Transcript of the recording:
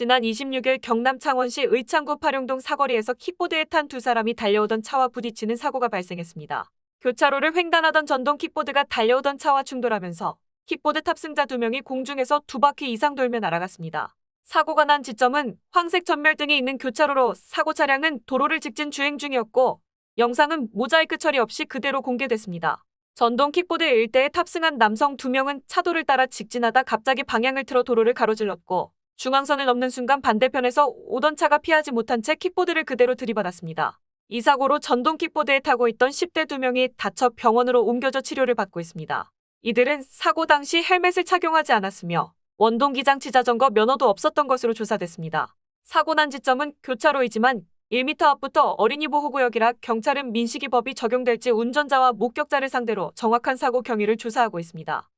지난 26일 경남 창원시 의창구 파룡동 사거리에서 킥보드에 탄 두 사람이 달려오던 차와 부딪히는 사고가 발생했습니다. 교차로를 횡단하던 전동 킥보드가 달려오던 차와 충돌하면서 킥보드 탑승자 두 명이 공중에서 두 바퀴 이상 돌며 날아갔습니다. 사고가 난 지점은 황색 전멸등이 있는 교차로로 사고 차량은 도로를 직진 주행 중이었고 영상은 모자이크 처리 없이 그대로 공개됐습니다. 전동 킥보드 일대에 탑승한 남성 두 명은 차도를 따라 직진하다 갑자기 방향을 틀어 도로를 가로질렀고 중앙선을 넘는 순간 반대편에서 오던 차가 피하지 못한 채 킥보드를 그대로 들이받았습니다. 이 사고로 전동 킥보드에 타고 있던 10대 두 명이 다쳐 병원으로 옮겨져 치료를 받고 있습니다. 이들은 사고 당시 헬멧을 착용하지 않았으며 원동기 장치 자전거 면허도 없었던 것으로 조사됐습니다. 사고 난 지점은 교차로이지만 1m 앞부터 어린이 보호구역이라 경찰은 민식이법이 적용될지 운전자와 목격자를 상대로 정확한 사고 경위를 조사하고 있습니다.